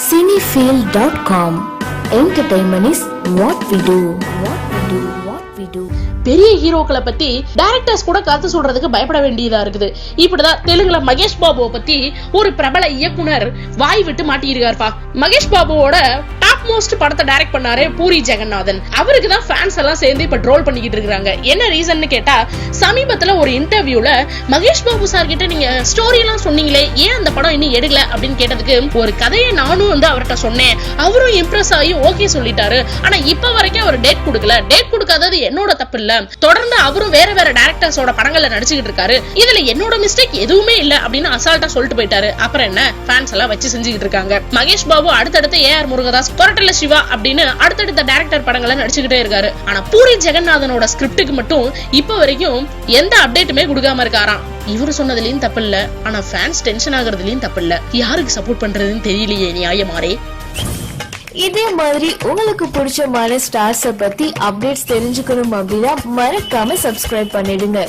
Cinefield.com Entertainment is what we do. What we do. What we do. பெரிய ஹீரோக்களை பத்தி directors கூட கருத்து சொல்றதுக்கு பயப்பட வேண்டியதா இருக்குது இப்படிதான் தெலுங்குல மகேஷ் பாபுவை பத்தி ஒரு பிரபல இயக்குனர் வாய் விட்டு மாட்டியிருக்காருப்பா மகேஷ் பாபுவோட மோஸ்ட் படத்தை டைரக்ட் பண்ணாரு பூரி ஜெகநாதன். அவருக்கு தான் ஃபேன்ஸ் எல்லாம் சேர்ந்து இப்ப ட்ரோல் பண்ணிக்கிட்டு இருக்காங்க. என்ன ரீசன்னு கேட்டா சமீபத்துல ஒரு இன்டர்வியூல மகேஷ் பாபு சார் கிட்ட நீங்க ஸ்டோரி எல்லாம் சொன்னீங்களே ஏன் அந்த படம் இன்னும் எடுக்கல அப்படின்னு கேட்டதுக்கு ஒரு கதையை நானும் வந்து அவர்கிட்ட சொன்னேன். அவரும் இம்ப்ரெஸ் ஆகி ஓகே சொல்லிட்டாரு. ஆனா இப்ப வரைக்கும் அவர் டேட் கொடுக்கல. டேட் கொடுக்காதது என்னோட தப்பு இல்ல. தொடர்ந்து அவரும் வேற வேற டேரக்டர்ஸோட படங்கள்ல நடிச்சுக்கிட்டு இருக்காரு. இதுல என்னோட மிஸ்டேக் எதுவுமே இல்ல அப்படின்னு அசால்ட்டா சொல்லிட்டு போயிட்டாரு. அப்புறம் என்ன? ஃபேன்ஸ் எல்லாம் வச்சு செஞ்சுக்கிட்டு இருக்காங்க. மகேஷ் பாபு அடுத்தடுத்து ஏ ஆர் முருகதாஸ் ஹோட்டல்ல சிவா அப்படின்னு அடுத்தடுத்த டேரக்டர் படங்களை நடிச்சுக்கிட்டே இருக்காரு. ஆனா பூரி ஜெகநாதனோட ஸ்கிரிப்டுக்கு மட்டும் இப்ப வரைக்கும் எந்த அப்டேட்டுமே கொடுக்காம இருக்காராம். இவரு சொன்னதுலயும் தப்பு இல்ல. ஆனா ஃபேன்ஸ் டென்ஷன் ஆகுறதுலயும் தப்பு இல்ல. யாருக்கு சப்போர்ட் பண்றதுன்னு தெரியலையே நியாயமாரே இதே மாதிரி உங்களுக்கு பிடிச்சமான ஸ்டார்ஸ பத்தி அப்டேட்ஸ் தெரிஞ்சுக்கணும் அப்படின்னா மறக்காம சப்ஸ்கிரைப் பண்ணிடுங்க.